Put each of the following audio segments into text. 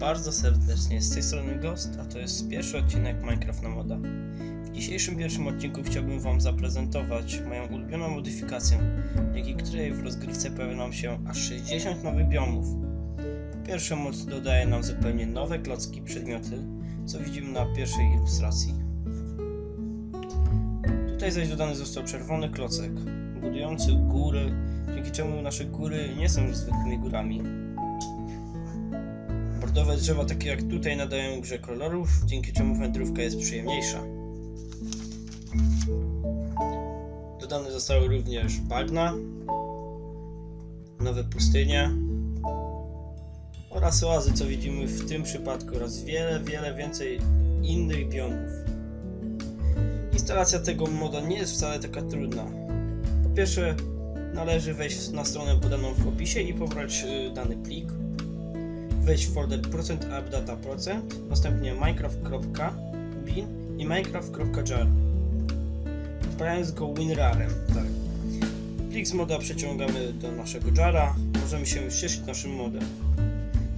bardzo serdecznie. Z tej strony Ghost, a to jest pierwszy odcinek Minecraft na moda. W dzisiejszym pierwszym odcinku chciałbym Wam zaprezentować moją ulubioną modyfikację, dzięki której w rozgrywce pojawia nam się aż 60 nowych biomów. Po pierwsze moc dodaje nam zupełnie nowe klocki, przedmioty, co widzimy na pierwszej ilustracji. Tutaj zaś dodany został czerwony klocek, budujący góry, dzięki czemu nasze góry nie są zwykłymi górami, Bordowe drzewa, takie jak tutaj, nadają grze kolorów, dzięki czemu wędrówka jest przyjemniejsza. Dodane zostały również bagna, nowe pustynie oraz oazy, co widzimy w tym przypadku oraz wiele, wiele więcej innych biomów. Instalacja tego moda nie jest wcale taka trudna. Po pierwsze, należy wejść na stronę podaną w opisie i pobrać y, dany plik wejść w folder %appdata%, następnie minecraft.bin i minecraft.jar odpalając go winrarem. Tak. Plik z moda przeciągamy do naszego jara, możemy się cieszyć naszym modem.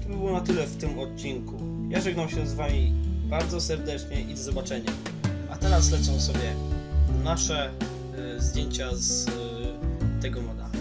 To by było na tyle w tym odcinku. Ja żegnam się z Wami bardzo serdecznie i do zobaczenia. A teraz lecą sobie nasze y, zdjęcia z y, tego moda.